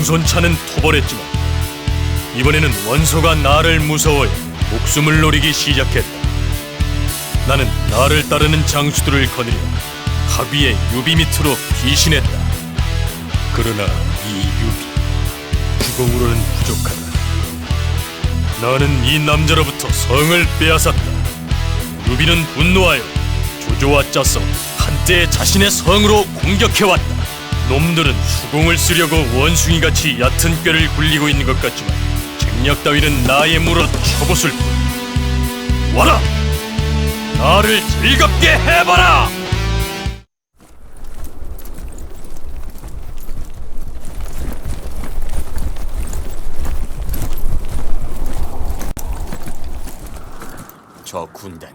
공손차는 토벌했지만 이번에는 원소가 나를 무서워해 목숨을 노리기 시작했다. 나는 나를 따르는 장수들을 거느려 합의의 유비 밑으로 피신했다. 그러나 이 유비 주공으로는 부족하다. 나는 이 남자로부터 성을 빼앗았다. 유비는 분노하여 조조와 짜서 한때 자신의 성으로 공격해왔다. 놈들은 수공을 쓰려고 원숭이같이 얕은 뼈를 굴리고 있는 것 같지만 쟁력 따위는 나의 무로 쳐봇을 뿐. 와라! 나를 즐겁게 해봐라! 저 군단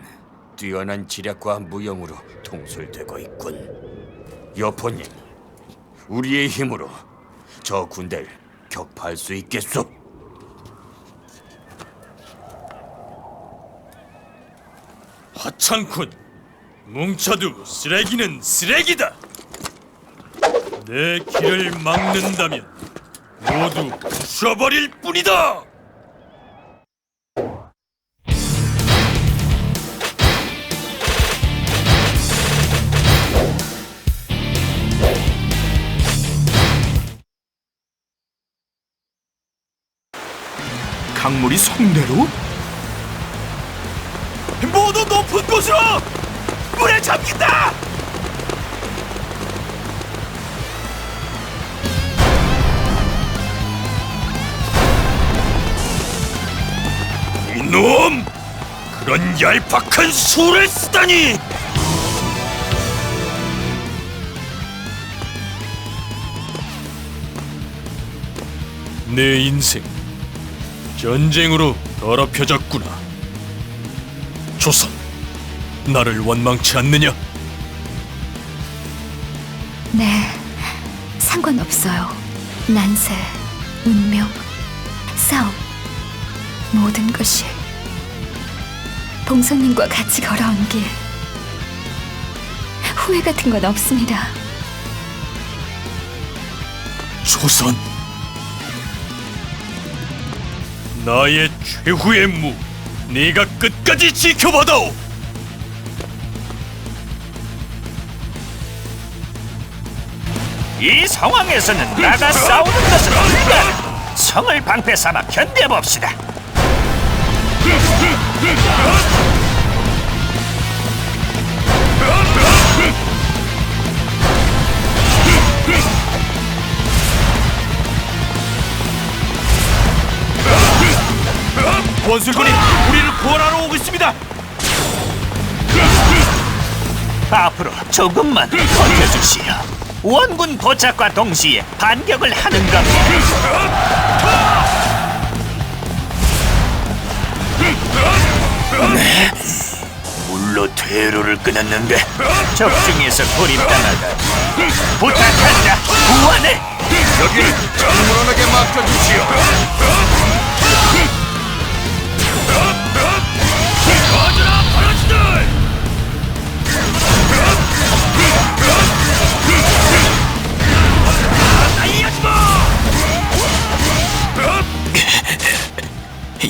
뛰어난 지략과 무용으로 통솔되고 있군. 여포님, 우리의 힘으로 저 군대를 격파할 수 있겠소? 하찮군. 뭉쳐도 쓰레기는 쓰레기다. 내 길을 막는다면 모두 부숴버릴 뿐이다. 강물이 성내로? 모두 높은 곳으로 물에 잠긴다. 이놈! 그런 얄팍한 수를 쓰다니! 내 인생 전쟁으로 더럽혀졌구나. 조선, 나를 원망치 않느냐? 네, 상관없어요. 난세, 운명, 싸움, 모든 것이 봉선님과 같이 걸어온 길 후회 같은 건 없습니다. 조선, 나의 최후의 무, 네가 끝까지 지켜봐다오. 이 상황에서는 나가 싸우는 것은 불가. 성을 방패 삼아 견뎌봅시다. 원술군이 우리를 구원하러 오고 있습니다. 앞으로 조금만 버텨주시오. 원군 도착과 동시에 반격을 하는 겁니다. 네, 물로 퇴로를 끊었는데 적중에서 고립당하다. 부탁한다, 구원해! 여기를 물어나게 맡겨주시오.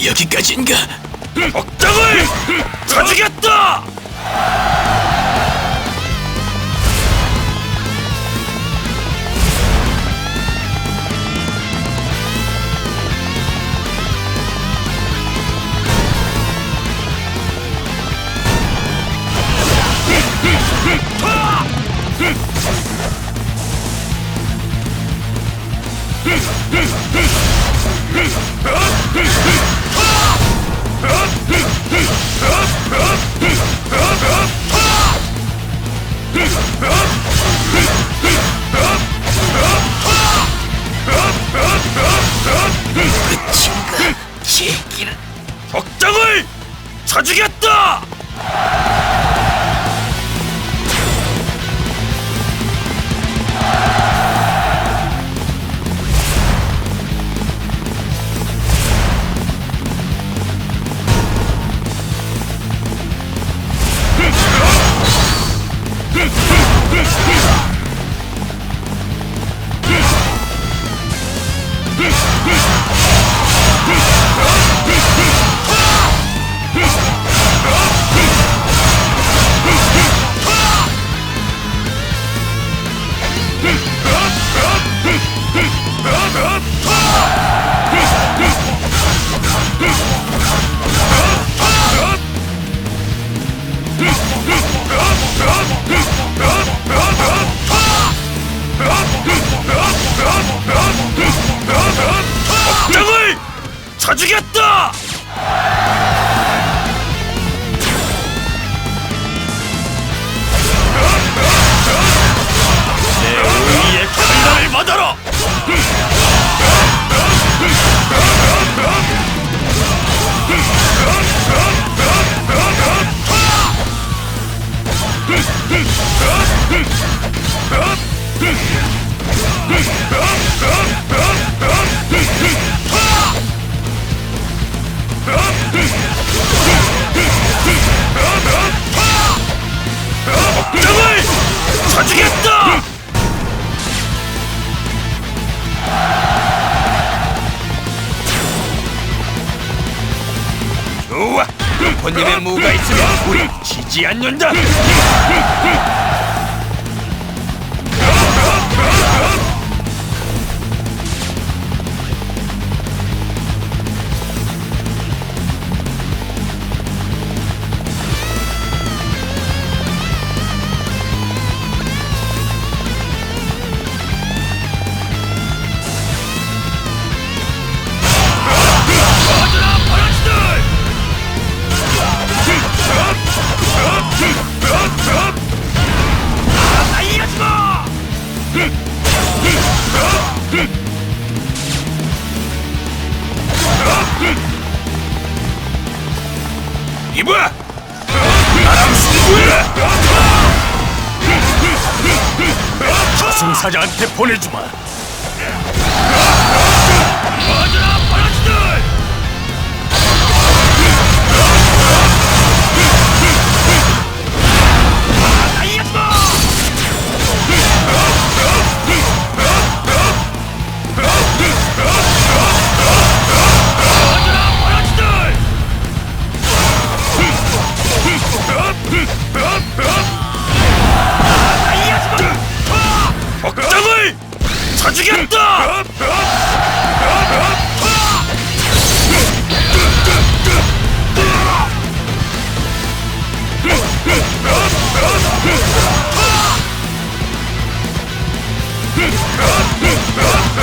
여기까지인가? 억장을 쳐주겠다. 쳐주겠다. 적장을 쳐주겠다! 좋아. 여포님의 무가 있으면 우리 지지 않는다. 저승사자한테 보내주마!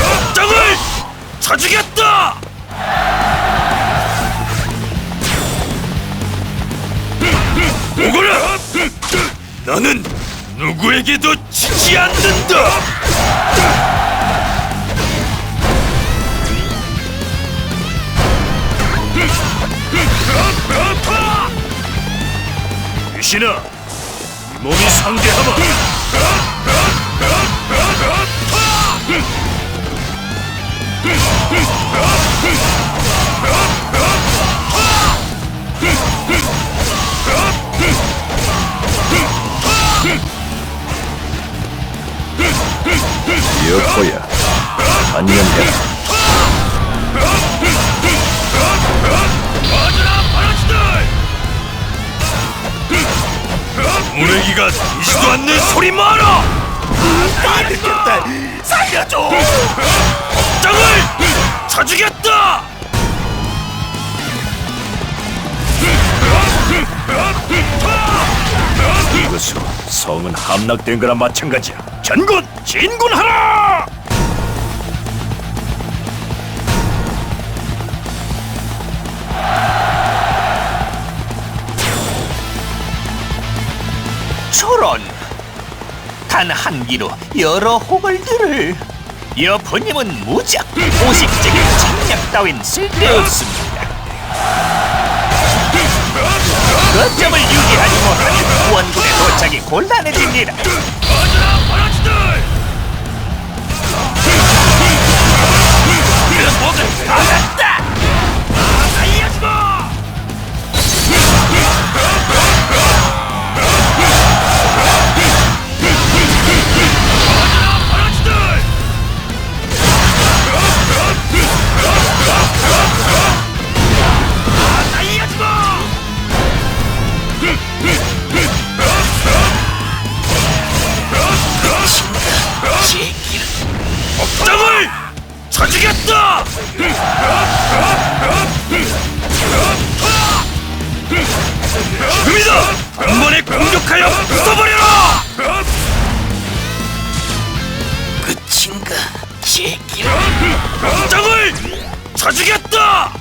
억장을 쳐주겠다! 나는 누구에게도 지지 않는다! 유 이 몸이 상대하마! 살려줘! 억장을 쳐주겠다! 이것으로 성은 함락된 거나 마찬가지야 전군 진군하라 저런 단 한 기로 여러 호걸들을 여포님은 무작 오식적인 책략 따윈 쓸데없습니다. 거점을 유지하지 못하면 원군의 도착이 곤란해집니다. 박았다 땅을 쳐주겠다!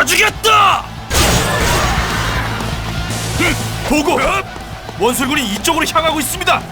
쳐주겠다! 보고! 원술군이 이쪽으로 향하고 있습니다!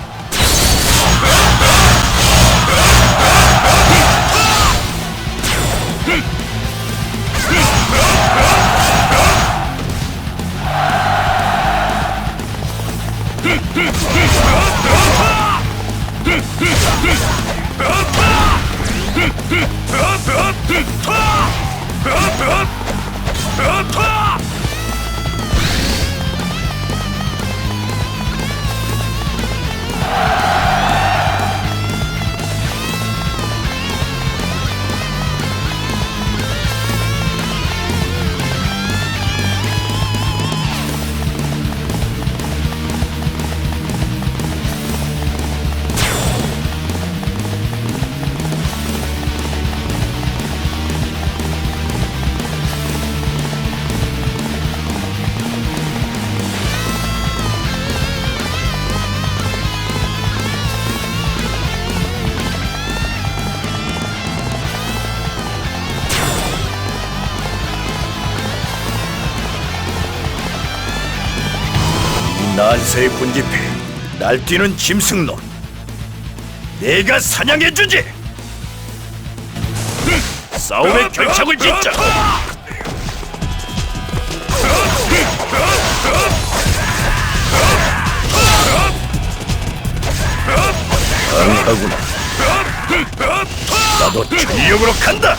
난세의 군집회 날뛰는 짐승놈. 내가 사냥해주지! 싸움의 결착을 짓자. 강하구나. 나도 전력으로 간다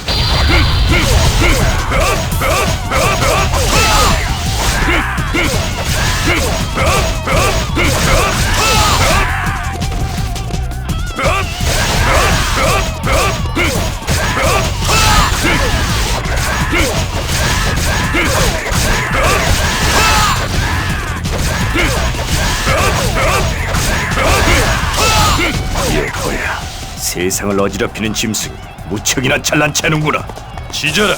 세상을 어지럽히는 짐승이 무척이나 잘난 체하는구나 지져라.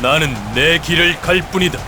나는 내 길을 갈 뿐이다.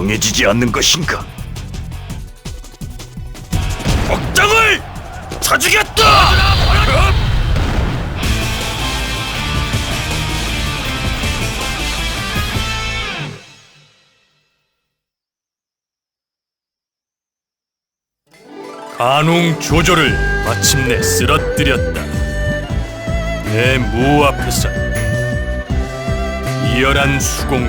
정해지지 않는 것인가? 억장을 쳐주겠다! 간웅 조조를 마침내 쓰러뜨렸다. 내 무 앞에서 이열한 수공,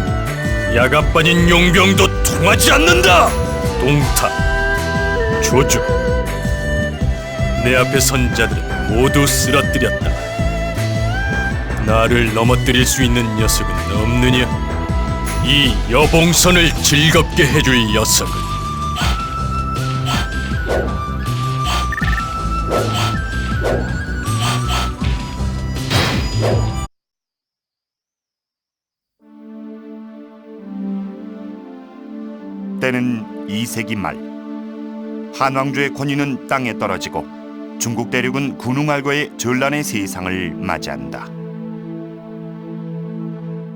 빠진 용병도 통하지 않는다. 동타, 조조, 내 앞에 선 자들은 모두 쓰러뜨렸다. 나를 넘어뜨릴 수 있는 녀석은 없느냐? 이 여봉선을 즐겁게 해줄 녀석은 때는 2세기 말 한왕조의 권위는 땅에 떨어지고 중국 대륙은 군웅알과의 전란의 세상을 맞이한다.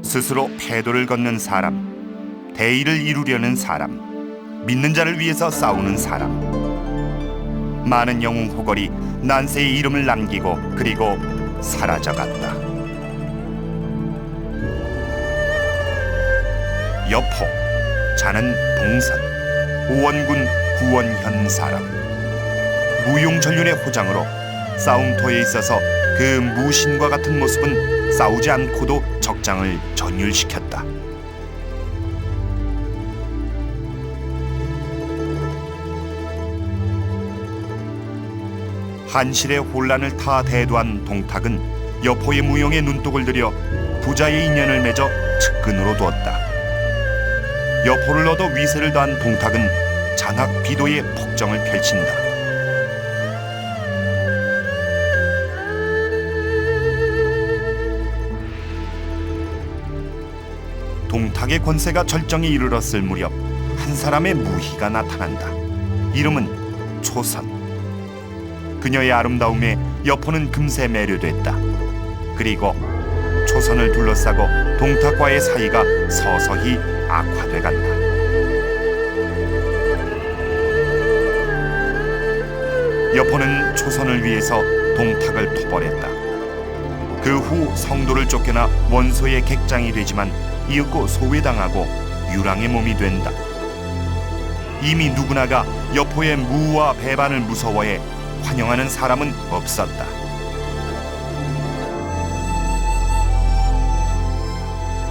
스스로 패도를 걷는 사람, 대의를 이루려는 사람, 믿는 자를 위해서 싸우는 사람. 많은 영웅 호걸이 난세의 이름을 남기고 그리고 사라져갔다. 여포 자는 봉선 오원군 구원현 사람 무용전륜의 호장으로 싸움터에 있어서 그 무신과 같은 모습은 싸우지 않고도 적장을 전율시켰다. 한실의 혼란을 타 대도한 동탁은 여포의 무용에 눈독을 들여 부자의 인연을 맺어 측근으로 두었다. 여포를 얻어 위세를 더한 동탁은 잔악 비도의 폭정을 펼친다. 동탁의 권세가 절정에 이르렀을 무렵 한 사람의 무희가 나타난다. 이름은 초선. 그녀의 아름다움에 여포는 금세 매료됐다. 그리고 초선을 둘러싸고 동탁과의 사이가 서서히 악화돼 간다. 여포는 초선을 위해서 동탁을 토벌했다. 그 후 성도를 쫓겨나 원소의 객장이 되지만 이윽고 소외당하고 유랑의 몸이 된다. 이미 누구나가 여포의 무와 배반을 무서워해 환영하는 사람은 없었다.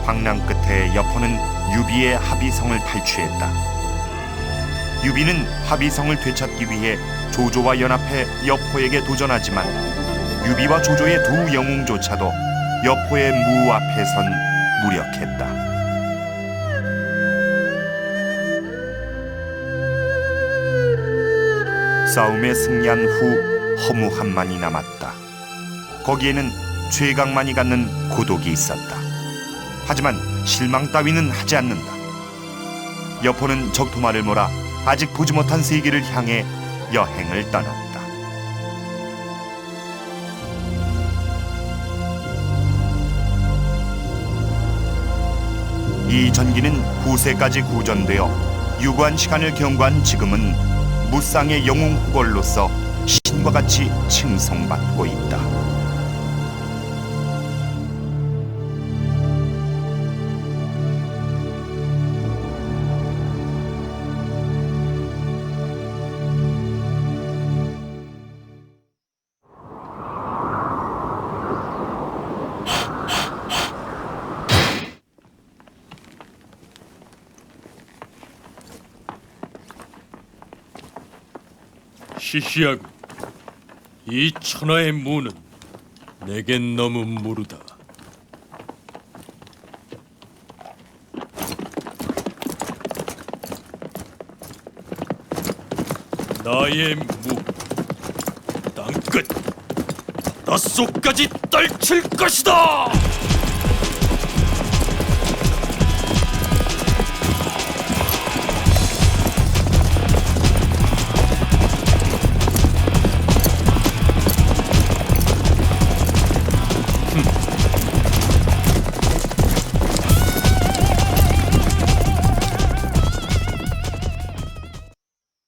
황랑 끝에 여포는 유비의 합의성을 탈취했다. 유비는 합의성을 되찾기 위해 조조와 연합해 여포에게 도전하지만 유비와 조조의 두 영웅조차도 여포의 무 앞에 선 무력했다. 싸움에 승리한 후 허무함만이 남았다. 거기에는 죄각만이 갖는 고독이 있었다. 하지만 실망 따위는 하지 않는다. 여포는 적토마를 몰아 아직 보지 못한 세계를 향해 여행을 떠났다. 이 전기는 후세까지 구전되어 유구한 시간을 경과한 지금은 무쌍의 영웅 후걸로서 신과 같이 칭송받고 있다. 시시하고 이 천하의 무는 내겐 너무 무르다. 나의 무 땅끝 바닷속까지 떨칠 것이다.